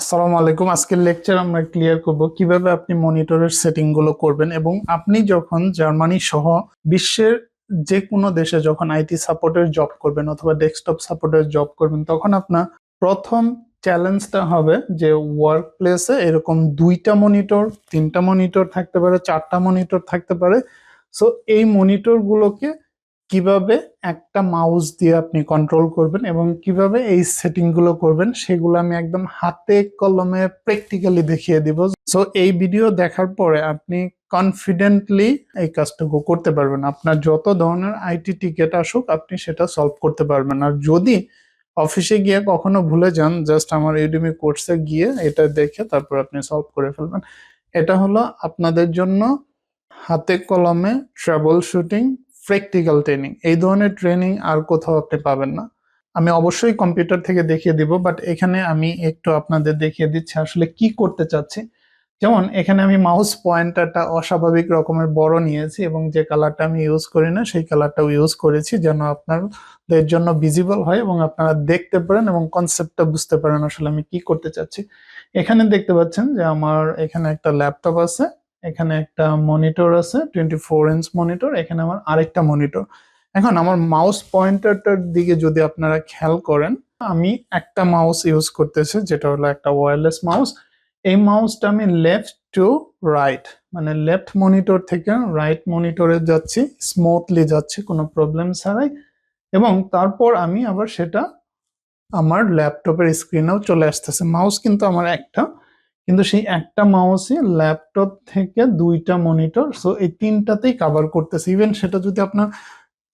আসসালামু আলাইকুম। আজকের লেকচার আমরা ক্লিয়ার করব কীভাবে আপনি মনিটরের সেটিংগুলো করবেন এবং আপনি যখন জার্মানি সহ বিশ্বের যে কোনো দেশে যখন আইটি সাপোর্টের জব করবেন অথবা ডেস্কটপ সাপোর্টের জব করবেন, তখন আপনার প্রথম চ্যালেঞ্জটা হবে যে ওয়ার্ক প্লেসে এরকম দুইটা মনিটর তিনটা মনিটর থাকতে পারে, চারটা মনিটর থাকতে পারে। সো এই মনিটরগুলোকে কীভাবে একটা মাউস দিয়ে আপনি কন্ট্রোল করবেন এবং কীভাবে এই সেটিংগুলো করবেন, সেগুলো আমি একদম হাতে কলমে প্র্যাকটিক্যালি দেখিয়ে দিব। সো এই ভিডিও দেখার পরে আপনি কনফিডেন্টলি এই কাজটুকু করতে পারবেন। আপনার যত ধরনের আইটি টিকেট আসুক, আপনি সেটা সলভ করতে পারবেন। আর যদি অফিসে গিয়ে কখনো ভুলে যান জাস্ট আমার ইউডিমি কোর্সে গিয়ে এটা দেখে তারপর আপনি সলভ করে ফেলবেন। এটা হলো আপনাদের জন্য হাতে কলমে ট্রাবল শুটিং প্র্যাকটিক্যাল ট্রেনিং এই ধরনের ট্রেনিং আর কোথাও আপনি পাবেন না। আমি অবশ্যই কম্পিউটার থেকে দেখিয়ে দিব বাট এখানে আমি একটু আপনাদের দেখিয়ে দিচ্ছি আসলে কি করতে চাচ্ছি। যেমন, এখানে আমি মাউস পয়েন্টারটা অস্বাভাবিক রকমের বড় নিয়েছি এবং যে কালারটা আমি ইউজ করি না, সেই কালারটাও ইউজ করেছি যেন আপনাদের জন্য ভিজিবল হয় এবং আপনারা দেখতে পারেন এবং কনসেপ্টটা বুঝতে পারেন আসলে আমি কি করতে চাচ্ছি। এখানে দেখতে পাচ্ছেন যে আমার এখানে একটা ল্যাপটপ আছে। এখানে একটা মনিটর আছে টোয়েন্টি ফোর ইঞ্চ মনিটর এখানে আমার আরেকটা মনিটর এখন আমার মাউস পয়েন্টারটার দিকে যদি আপনারা খেয়াল করেন, আমি একটা মাউস ইউজ করতেছি, যেটা হলো একটা ওয়্যারলেস মাউস এই মাউসটা আমি লেফট টু রাইট মানে লেফট মনিটর থেকে রাইট মনিটরে যাচ্ছি স্মুথলি যাচ্ছি, কোনো প্রবলেম ছাড়াই। এবং তারপর আমি আবার সেটা আমার ল্যাপটপের স্ক্রিনেও চলে আসতেছে। মাউস কিন্তু আমার একটা। কিন্তু সেই একটা মাউসই ল্যাপটপ থেকে দুইটা মনিটর সো এই তিনটাতেই কাভার করতেছে। ইভেন সেটা যদি আপনার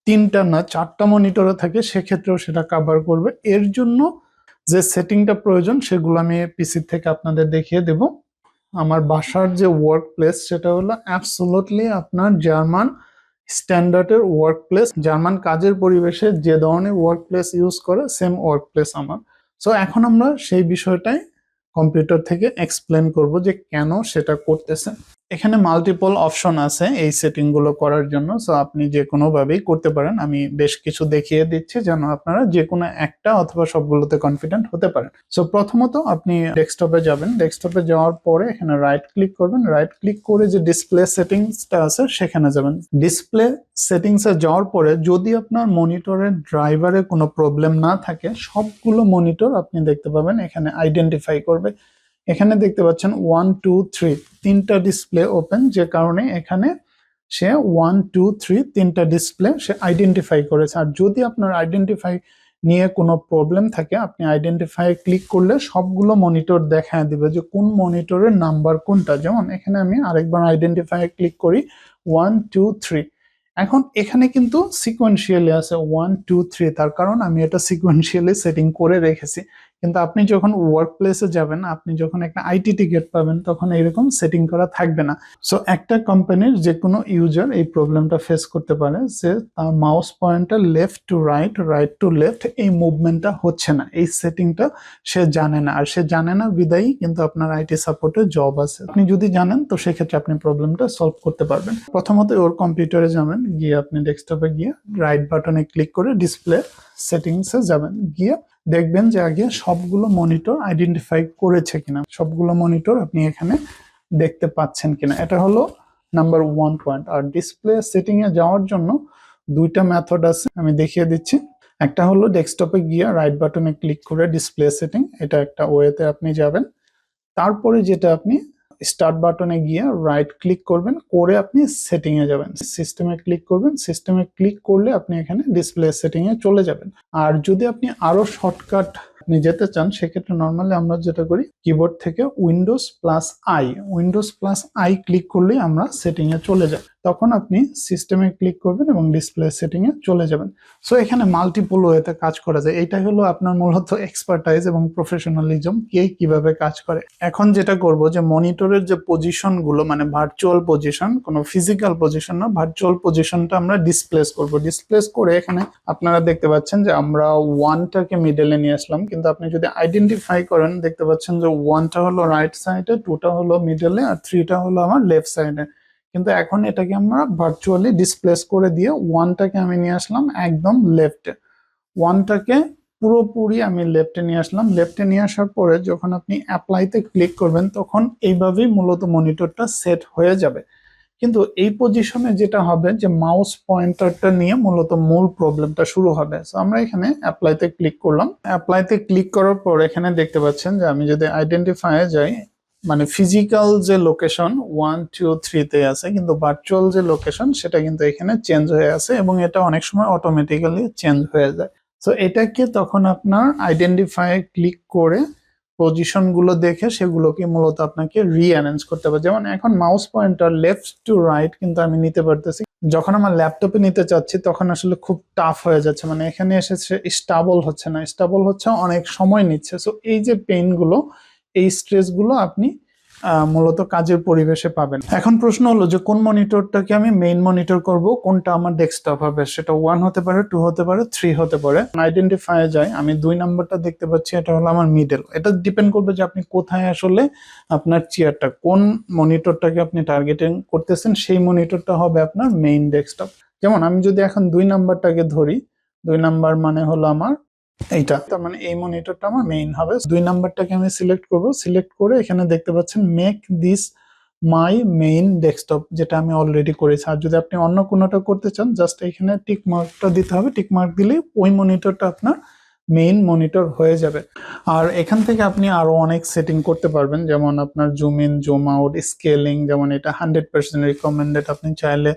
তিনটা না, চারটা মনিটরে থাকে, সেক্ষেত্রেও সেটা কাভার করবে। এর জন্য যে সেটিংটা প্রয়োজন, সেগুলো আমি পিসি থেকে আপনাদের দেখিয়ে দেব। আমার বাসার যে ওয়ার্ক প্লেস সেটা হলো অ্যাবসোলুটলি আপনার জার্মান স্ট্যান্ডার্ডের ওয়ার্ক প্লেস জার্মান কাজের পরিবেশে যে ধরনের ওয়ার্ক প্লেস ইউজ করে সেম ওয়ার্ক প্লেস আমার। সো এখন আমরা সেই বিষয়টাই কম্পিউটার থেকে এক্সপ্লেন করব যে কেন সেটা করতেছে এখানে মাল্টিপল অপশন আছে এই সেটিংগুলো করার জন্য। সো আপনি যে কোনো ভাবেই করতে পারেন। আমি বেশ কিছু দেখিয়ে দিচ্ছি যেন আপনারা যে কোনো একটা অথবা সবগুলোতে কনফিডেন্ট হতে পারেন। সো প্রথমত আপনি ডেস্কটপে যাবেন। ডেস্কটপে যাওয়ার পরে এখানে রাইট ক্লিক করবেন। রাইট ক্লিক করে যে ডিসপ্লে সেটিংসটা আছে, সেখানে যাবেন। ডিসপ্লে সেটিংসে যাওয়ার পরে যদি আপনার মনিটরের ড্রাইভারে কোনো প্রবলেম না থাকে, সবগুলো মনিটর আপনি দেখতে পাবেন। এখানে আইডেন্টিফাই করবে। এখানে দেখতে পাচ্ছেন ওয়ান টু থ্রি তিনটা ডিসপ্লে ওপেন যে কারণে এখানে সে ওয়ান টু থ্রি তিনটা ডিসপ্লে সে আইডেন্টিফাই করেছে। আর যদি আপনার আইডেন্টিফাই নিয়ে কোনো প্রবলেম থাকে, আপনি আইডেন্টিফাই ক্লিক করলে সবগুলো মনিটর দেখা দিবে যে কোন মনিটরের নাম্বার কোনটা। যেমন এখানে আমি আরেকবার আইডেন্টিফাই ক্লিক করি ওয়ান টু থ্রি এখন এখানে কিন্তু সিকোয়েন্সিয়ালি আছে ওয়ান টু থ্রি তার কারণ আমি এটা সিকোয়েন্সিয়ালি সেটিং করে রেখেছি। কিন্তু আপনি যখন ওয়ার্ক প্লেসে যাবেন, আপনি যখন একটা আইটি টিকিট পাবেন, তখন এরকম সেটিং করা থাকবে না। সো একটা কোম্পানির যে কোনো ইউজার এই প্রবলেমটা ফেস করতে পারে, যে তার মাউস পয়েন্টটা left to right right to left এই মুভমেন্টটা হচ্ছে না। এই সেটিংটা সে জানে না। আর সে জানে না বিদায়ী, কিন্তু আপনার আইটি সাপোর্টে জব আছে। আপনি যদি জানেন, তো সেক্ষেত্রে আপনি প্রবলেমটা সলভ করতে পারবেন। প্রথমত ওর কম্পিউটারে যাবেন, গিয়ে আপনি ডেস্কটপে গিয়ে রাইট বাটনে ক্লিক করে ডিসপ্লে সেটিংসে যাবেন। গিয়ে দেখবেন যে আগে সবগুলো মনিটর আইডেন্টিফাই করেছে কিনা। সবগুলো মনিটর আপনি এখানে দেখতে পাচ্ছেন কিনা। এটা হলো নাম্বার ওয়ান পয়েন্ট আর ডিসপ্লে সেটিং এ যাওয়ার জন্য দুইটা মেথড আছে, আমি দেখিয়ে দিচ্ছি। একটা হলো ডেস্কটপে গিয়ে রাইট বাটনে ক্লিক করে ডিসপ্লে সেটিং এটা একটা ওয়েতে আপনি যাবেন। তারপরে যেটা আপনি স্টার্ট বাটনে গিয়ে রাইট ক্লিক করবেন, করে আপনি সেটিংয়ে যাবেন। সিস্টেমে ক্লিক করবেন সিস্টেমে ক্লিক করলে আপনি এখানে ডিসপ্লে সেটিংয়ে চলে যাবেন। আর যদি আপনি আরও শর্টকাট আপনি যেতে চান, সেক্ষেত্রে নর্মালি আমরা যেটা করি কিবোর্ড থেকে Windows plus I Windows plus I click করলেই আমরা সেটিংয়ে চলে যাই। তখন আপনি সিস্টেমে ক্লিক করবেন এবং ডিসপ্লে সেটিং এ চলে যাবেন। সো এখানে মাল্টিপল ওয়েতে কাজ করা যায়। এটাই হলো আপনার মূলত এক্সপার্টাইজ এবং প্রফেশনালিজম কে কীভাবে কাজ করে। এখন যেটা করব যে মনিটরের যে পজিশনগুলো মানে ভার্চুয়াল পজিশন কোনো ফিজিক্যাল পজিশন না ভার্চুয়াল পজিশনটা আমরা ডিসপ্লেস করব। ডিসপ্লেস করে এখানে আপনারা দেখতে পাচ্ছেন যে, আমরা ওয়ানটাকে মিডলে নিয়ে আসলাম। কিন্তু আপনি যদি আইডেন্টিফাই করেন, দেখতে পাচ্ছেন যে ওয়ানটা হলো রাইট সাইডে টুটা হলো মিডলে আর থ্রিটা হলো আমার লেফট সাইডে কিন্তু এখন এটাকে আমরা ভার্চুয়ালি ডিসপ্লেস করে দিয়ে ওয়ানটাকে আমি নিয়ে আসলাম একদম লেফটে ওয়ানটাকে পুরোপুরি আমি লেফটে নিয়ে আসলাম। লেফটে নিয়ে আসার পরে যখন আপনি অ্যাপ্লাইতে ক্লিক করবেন, তখন এইভাবেই মূলত মনিটরটা সেট হয়ে যাবে। কিন্তু এই পজিশনে যেটা হবে যে মাউস পয়েন্টারটা নিয়ে মূলত মূল প্রবলেমটা শুরু হবে। সো আমরা এখানে অ্যাপ্লাইতে ক্লিক করলাম। অ্যাপ্লাইতে ক্লিক করার পর এখানে দেখতে পাচ্ছেন যে আমি যদি আইডেন্টিফাই যাই মানে ফিজিক্যাল যে লোকেশন ওয়ান টু থ্রিতে আছে, কিন্তু ভার্চুয়াল যে লোকেশন সেটা কিন্তু এখানে চেঞ্জ হয়ে আছে এবং এটা অনেক সময় অটোমেটিক্যালি চেঞ্জ হয়ে যায়। সো এটাকে তখন আপনার আইডেন্টিফাই ক্লিক করে পজিশনগুলো দেখে সেগুলোকে মূলত আপনাকে রিঅ্যারেঞ্জ করতে হবে। যেমন এখন mouse pointer left to right কিন্তু আমি নিতে পারতেছি। যখন আমার ল্যাপটপে নিতে চাচ্ছি, তখন আসলে খুব টাফ হয়ে যাচ্ছে। মানে এখানে এসেছে স্টাবল হচ্ছে না। স্টাবল হচ্ছে অনেক সময় নিচ্ছে। সো এই যে পেইনগুলো এই স্ট্রেসগুলো আপনি মূলত কাজের পরিবেশে পাবেন। এখন প্রশ্ন হলো যে কোন মনিটরটাকে আমি মেইন মনিটর করব? কোনটা আমার ডেস্কটপ হবে? সেটা ওয়ান হতে পারে টু হতে পারে থ্রি হতে পারে। আইডেন্টিফাই যায় আমি দুই নাম্বারটা দেখতে পাচ্ছি, এটা হলো আমার মিডল এটা ডিপেন্ড করবে যে আপনি কোথায় আসলে আপনার চেয়ারটা কোন মনিটরটাকে আপনি টার্গেটিং করতেছেন, সেই মনিটরটা হবে আপনার মেইন ডেস্কটপ যেমন আমি যদি এখন দুই নাম্বারটাকে ধরি, দুই নাম্বার মানে হলো আমার এইটা। তার মানে এই মনিটরটা আমার মেইন হবে। দুই নাম্বারটাকে আমি সিলেক্ট করব। সিলেক্ট করে এখানে দেখতে পাচ্ছেন make this my main desktop যেটা আমি অলরেডি করেছি। আর যদি আপনি অন্য কোনোটা করতে চান জাস্ট এখানে টিক মার্কটা দিতে হবে। টিক মার্ক দিলে ওই মনিটরটা আপনার মেইন মনিটর হয়ে যাবে। আর এখান থেকে আপনি আরও অনেক সেটিং করতে পারবেন। যেমন আপনার zoom in zoom out scaling যেমন এটা হান্ড্রেড পার্সেন্ট রিকমেন্ডেড আপনি চাইলে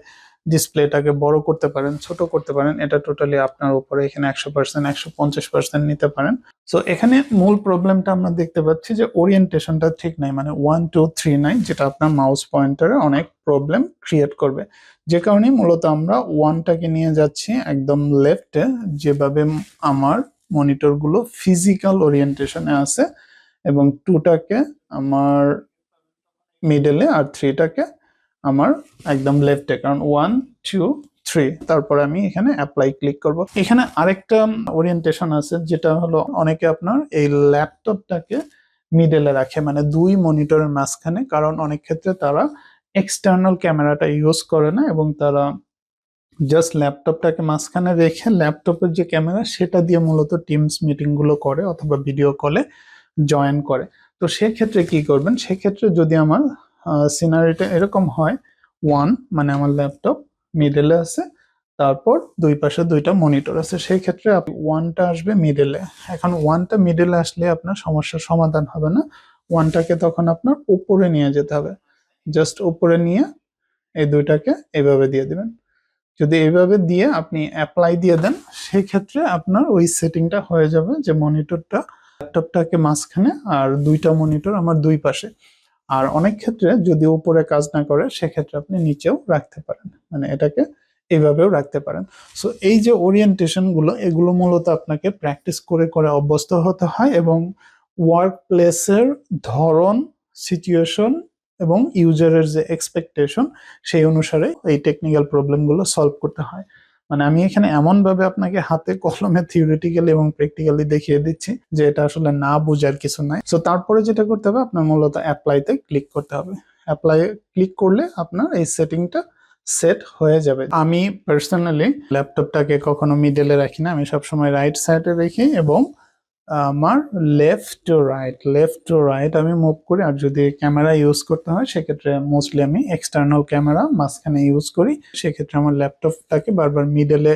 ডিসপ্লেটাকে বড় করতে পারেন, ছোট করতে পারেন, এটা টোটালি আপনার উপরে এখানে একশো পার্সেন্ট একশো পঞ্চাশ পার্সেন্ট নিতে পারেন। সো এখানে মূল প্রবলেমটা আমরা দেখতে পাচ্ছি যে ওরিয়েন্টেশনটা ঠিক নাই মানে ওয়ান টু থ্রি নাই যেটা আপনার মাউস পয়েন্টারে অনেক প্রবলেম ক্রিয়েট করবে। যে কারণে মূলত আমরা ওয়ানটাকে নিয়ে যাচ্ছি একদম লেফটে যেভাবে আমার মনিটরগুলো ফিজিক্যাল ওরিয়েন্টেশনে আছে এবং টুটাকে আমার মিডলে আর থ্রিটাকে আমার একদম লেফটে কারণ ওয়ান টু থ্রি তারপরে আমি এখানে অ্যাপ্লাই ক্লিক করব। এখানে আরেকটা ওরিয়েন্টেশন আছে, যেটা হলো অনেকে আপনার এই ল্যাপটপটাকে মিডেলে রাখে মানে দুই মনিটরের মাঝখানে, কারণ অনেক ক্ষেত্রে তারা এক্সটার্নাল ক্যামেরাটা ইউজ করে না এবং তারা জাস্ট ল্যাপটপটাকে মাঝখানে রেখে ল্যাপটপের যে ক্যামেরা সেটা দিয়ে মূলত টিমস মিটিংগুলো করে অথবা ভিডিও কলে জয়েন করে। তো সেক্ষেত্রে কি করবেন? সেক্ষেত্রে যদি আমার সিনারিটা এরকম হয়। ওয়ান মানে আমার ল্যাপটপ মিডলে আছে। তারপর দুই পাশে দুইটা মনিটর আছে। সেই ক্ষেত্রে ওয়ানটা আসবে মিডলে এখন ওয়ানটা মিডলে আসলে আপনার সমস্যার সমাধান হবে না। ওয়ানটাকে তখন আপনার উপরে নিয়ে যেতে হবে। জাস্ট উপরে নিয়ে এই দুইটাকে এভাবে দিয়ে দিবেন। যদি এইভাবে দিয়ে আপনি অ্যাপ্লাই দিয়ে দেন, সেই ক্ষেত্রে আপনার ওই সেটিংটা হয়ে যাবে যে মনিটরটা ল্যাপটপটাকে মাঝখানে আর দুইটা মনিটর আমার দুই পাশে। আর অনেক ক্ষেত্রে যদি উপরে কাজ না করে, সেক্ষেত্রে আপনি নিচেও রাখতে পারেন। মানে এটাকে এইভাবেও রাখতে পারেন। সো এই যে ওরিয়েন্টেশনগুলো, এগুলো মূলত আপনাকে প্র্যাকটিস করে করে অভ্যস্ত হতে হয় এবং ওয়ার্ক প্লেসের ধরন সিচুয়েশন এবং ইউজারের যে এক্সপেকটেশন সেই অনুসারে এই টেকনিক্যাল প্রবলেমগুলো সলভ করতে হয়। মানে আমি এখানে এমন ভাবে আপনাকে হাতে, কলমে থিওরিটিক্যালি এবং প্র্যাকটিক্যালি দেখিয়ে দিচ্ছি যে এটা আসলে না বোঝার কিছু নাই। সো তারপরে যেটা করতে হবে, আপনার মূলত অ্যাপ্লাইতে ক্লিক করতে হবে। অ্যাপ্লাই ক্লিক করলে আপনার এই সেটিংটা সেট হয়ে যাবে। আমি পার্সোনালি ল্যাপটপটাকে কখনো মিডেলে রাখি না। আমি সবসময় রাইট সাইডে রাখি এবং আমার left to right left to right আমি মুভ করি আর যদি ক্যামেরা ইউজ করতে হয়, সেক্ষেত্রে মোস্টলি আমি এক্সটার্নাল ক্যামেরা মাঝখানে ইউজ করি। সেক্ষেত্রে আমার ল্যাপটপটাকে বারবার মিডলে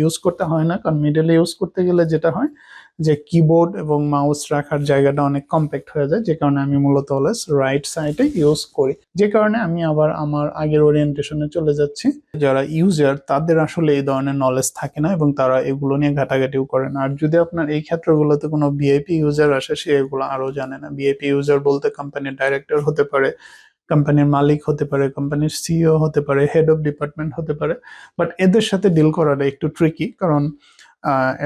ইউজ করতে হয় না। কারণ মিডলে ইউজ করতে গেলে যেটা হয় যে কিবোর্ড এবং মাউস রাখার জায়গাটা অনেক কম্প্যাক্ট হয়ে যায়, যে কারণে আমি মূলত অলওয়েজ রাইট সাইডে ইউজ করি। যে কারণে আমি আবার আমার আগের ওরিয়েন্টেশনে চলে যাচ্ছি। যারা ইউজার তাদের আসলে এই ধরনের নলেজ থাকে না এবং তারা এগুলো নিয়ে ঘাটাঘাটিও করে না। আর যদি আপনার এই ক্ষেত্রগুলোতে কোনো ভিআইপি ইউজার আসে, সে এগুলো আরও জানে না। ভিআইপি ইউজার বলতে কোম্পানির ডাইরেক্টর হতে পারে কোম্পানির মালিক হতে পারে কোম্পানির সিইও হতে পারে হেড অফ ডিপার্টমেন্ট হতে পারে। বাট এদের সাথে ডিল করাটা একটু ট্রিকি কারণ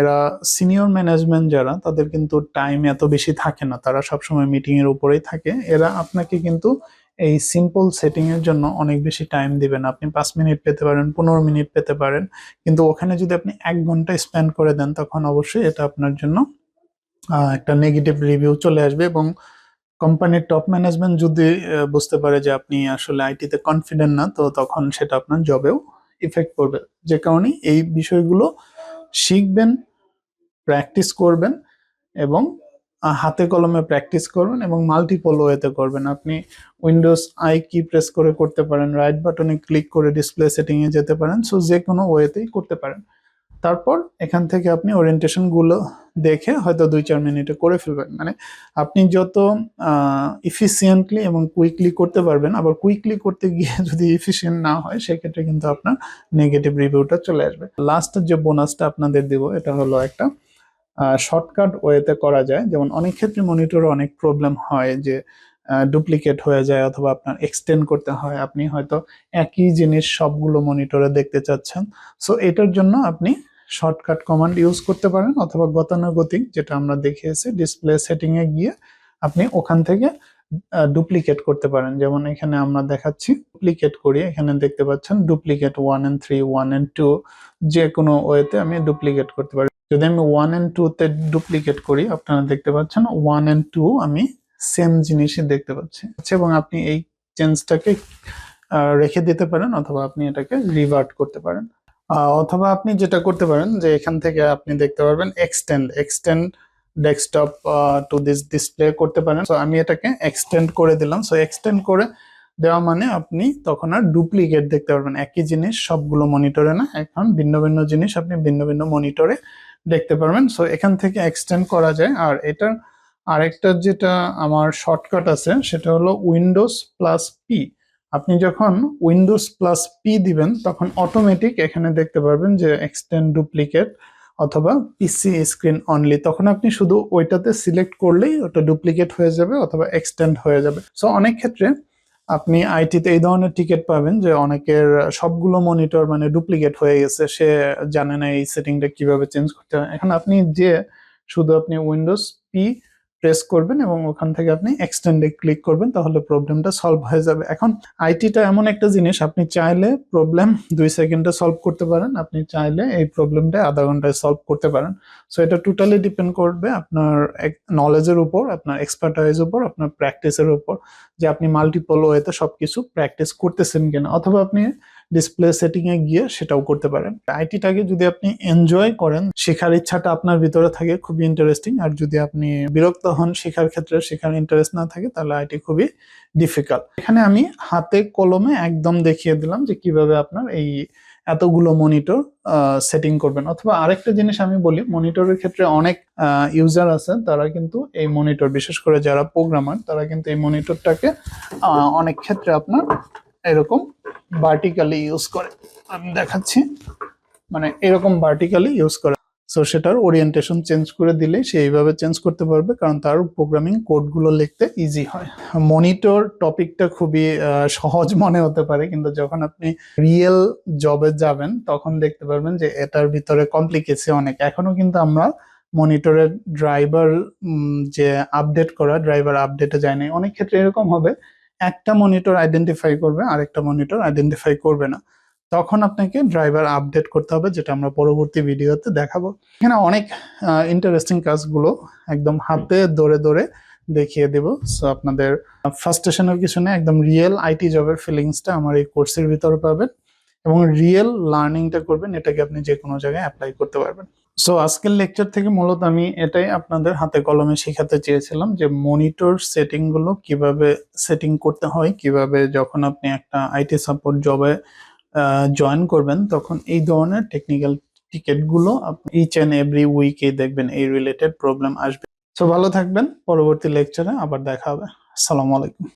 এরা সিনিয়র ম্যানেজমেন্ট যারা, তাদের কিন্তু টাইম এত বেশি থাকে না। তারা সবসময় মিটিং এর উপরেই থাকে। এরা আপনাকে কিন্তু এই সিম্পল সেটিং এর জন্য অনেক বেশি টাইম দিবেন। আপনি পাঁচ মিনিট পেতে পারেন, পনেরো মিনিট পেতে পারেন। কিন্তু ওখানে যদি আপনি এক ঘণ্টা স্পেন্ড করে দেন, তখন অবশ্যই এটা আপনার জন্য একটা নেগেটিভ রিভিউ চলে আসবে এবং কোম্পানির টপ ম্যানেজমেন্ট যদি বুঝতে পারে যে আপনি আসলে আইটিতে কনফিডেন্ট না, তো তখন সেটা আপনার জবেও ইফেক্ট করবে যে কারণে এই বিষয়গুলো শিখবেন প্র্যাকটিস করবেন এবং হাতে কলমে প্র্যাকটিস করবেন এবং মাল্টিপল ওয়েতে করবেন। আপনি উইন্ডোজ আই কি প্রেস করে করতে পারেন রাইট বাটনে ক্লিক করে ডিসপ্লে সেটিংয়ে যেতে পারেন সো যে কোনো ওয়েতেই করতে পারেন। তারপর এখান থেকে আপনি ওরিয়েন্টেশনগুলো দেখে হয়তো দুই চার মিনিটে করে ফেলবেন। মানে আপনি যত ইফিসিয়েন্টলি এবং কুইকলি করতে পারবেন, আবার কুইকলি করতে গিয়ে যদি ইফিসিয়েন্ট না হয়, সেক্ষেত্রে কিন্তু আপনার নেগেটিভ রিভিউটা চলে আসবে। লাস্ট যে বোনাসটা আপনাদের দিব, এটা হলো একটা শর্টকাট ওয়েতে করা যায়। যেমন অনেক ক্ষেত্রে মনিটরে অনেক প্রবলেম হয় যে ডুপ্লিকেট হয়ে যায় অথবা আপনার এক্সটেন্ড করতে হয়। আপনি হয়তো একই জিনিস সবগুলো মনিটরে দেখতে চাচ্ছেন। সো এটার জন্য আপনি শর্টকাট কমান্ড ইউজ করতে পারেন অথবা গতানুগতিক, যেটা আমরা দেখিয়েছি ডিসপ্লে সেটিং এ গিয়ে আপনি ওখান থেকে ডুপ্লিকেট করতে পারেন। যেমন এখানে আমরা দেখাচ্ছি ডুপ্লিকেট করি। এখানে দেখতে পাচ্ছেন duplicate one and three one and two যে কোনো ওয়েতে আমি ডুপ্লিকেট করতে পারি। যদি আমি ওয়ান এন্ড টু তে ডুপ্লিকেট করি, আপনারা দেখতে পাচ্ছেন ওয়ান এন্ড টু আমি সেম জিনিসই দেখতে পাচ্ছি। এবং আপনি এই চেঞ্জটাকে রেখে দিতে পারেন অথবা আপনি এটাকে রিভার্ট করতে পারেন। অথবা আপনি যেটা করতে পারেন যে এখান থেকে আপনি দেখতে পারবেন extend extend desktop to this display করতে পারেন। সো আমি এটাকে এক্সটেন্ড করে দিলাম। সো এক্সটেন্ড করে দেওয়া মানে আপনি তখন আর ডুপ্লিকেট দেখতে পারবেন। একই জিনিস সবগুলো মনিটরে না, এখন ভিন্ন ভিন্ন জিনিস আপনি ভিন্ন ভিন্ন মনিটরে দেখতে পারবেন। সো এখান থেকে এক্সটেন্ড করা যায়। আর এটার আরেকটা যেটা আমার শর্টকাট আছে, সেটা হলো উইন্ডোজ প্লাস পি আপনি যখন উইন্ডোজ প্লাস পি দিবেন, তখন অটোমেটিক এখানে দেখতে পারবেন যে এক্সটেন্ড ডুপ্লিকেট অথবা পিসি স্ক্রিন অনলি তখন আপনি শুধু ওইটাতে সিলেক্ট করলেই ওটা ডুপ্লিকেট হয়ে যাবে অথবা এক্সটেন্ড হয়ে যাবে। সো অনেক ক্ষেত্রে আপনি আইটিতে এই ধরনের টিকিট পাবেন যে অনেকের সবগুলো মনিটর মানে ডুপ্লিকেট হয়ে গেছে, সে জানে না এই সেটিংটা কীভাবে চেঞ্জ করতে হয়। এখন আপনি যে শুধু আপনি উইন্ডোজ পি প্রেস করবেন এবং ওখান থেকে আপনি এক্সটেন্ডে ক্লিক করবেন, তাহলে প্রবলেমটা সলভ হয়ে যাবে। এখন আইটিটা এমন একটা জিনিস, আপনি চাইলে প্রবলেম দুই সেকেন্ডে সলভ করতে পারেন, আপনি চাইলে এই প্রবলেমটা আধা ঘন্টায় সলভ করতে পারেন। সো এটা টোটালি ডিপেন্ড করবে আপনার নলেজের উপর, আপনার এক্সপার্টাইজ উপর, আপনার প্র্যাকটিসের উপর, যে আপনি মাল্টিপল ওয়েতে সবকিছু প্র্যাকটিস করতেছেন কিনা। অথবা আপনি ডিসপ্লে সেটিং এ গিয়ে সেটাও করতে পারেন। আইটিটাকে যদি আপনি এনজয় করেন, শেখার ইচ্ছাটা আপনার ভিতরে থাকে, খুবই ইন্টারেস্টিং আর যদি আপনি বিরক্ত হন শেখার ক্ষেত্রে, শেখার ইন্টারেস্ট না থাকে, তাহলে আইটি খুবই ডিফিকাল্ট এখানে আমি হাতে কলমে একদম দেখিয়ে দিলাম যে কীভাবে আপনার এই এতগুলো মনিটর সেটিং করবেন। অথবা আরেকটা জিনিস আমি বলি মনিটরের ক্ষেত্রে অনেক ইউজার আছে, তারা কিন্তু এই মনিটর বিশেষ করে যারা প্রোগ্রামার তারা কিন্তু এই মনিটরটাকে অনেক ক্ষেত্রে আপনার এরকম ভার্টিক্যালি ইউজ করে। আমি দেখাচ্ছি। মানে এরকম ভার্টিক্যালি ইউজ করে। সো সেটার ওরিয়েন্টেশন চেঞ্জ করে দিলে সে এইভাবে চেঞ্জ করতে পারবে, কারণ তার প্রোগ্রামিং কোডগুলো লিখতে ইজি হয়। মনিটর টপিকটা খুবই সহজ মনে হতে পারে, কিন্তু যখন আপনি রিয়েল জবে যাবেন, তখন দেখতে পারবেন যে এটার ভিতরে কমপ্লিকেসি অনেক। এখনও কিন্তু আমরা মনিটরের ড্রাইভার যে আপডেট করা ড্রাইভার আপডেটে যায়নি। অনেক ক্ষেত্রে এরকম হবে একটা মনিটর আইডেন্টিফাই করবে, আরেকটা মনিটর আইডেন্টিফাই করবে না। তখন আপনাকে ড্রাইভার আপডেট করতে হবে, যেটা আমরা পরবর্তী ভিডিওতে দেখাবো। এখানে অনেক ইন্টারেস্টিং কাজগুলো একদম হাতে ধরে ধরে দেখিয়ে দেব। সো আপনাদের ফার্স্টেশনের কিছু নেই, একদম রিয়েল আইটি জবের ফিলিংসটা আমার এই কোর্সের ভিতরে পাবেন এবং রিয়েল লার্নিংটা করবেন, এটাকে আপনি যে কোনো জায়গায় অ্যাপ্লাই করতে পারবেন। সো আজকের লেকচার থেকে মূলত আমি এটাই আপনাদের হাতে কলমে শেখাতে চেয়েছিলাম যে মনিটর সেটিংগুলো কীভাবে সেটিং করতে হয়, কীভাবে যখন আপনি একটা আইটি সাপোর্ট জবে জয়েন করবেন, তখন এই ধরনের টেকনিক্যাল টিকেটগুলো ইচ অ্যান্ড এভরি উইকে দেখবেন, এই রিলেটেড প্রবলেম আসবে। সো ভালো থাকবেন, পরবর্তী লেকচারে আবার দেখা হবে। আসসালামু আলাইকুম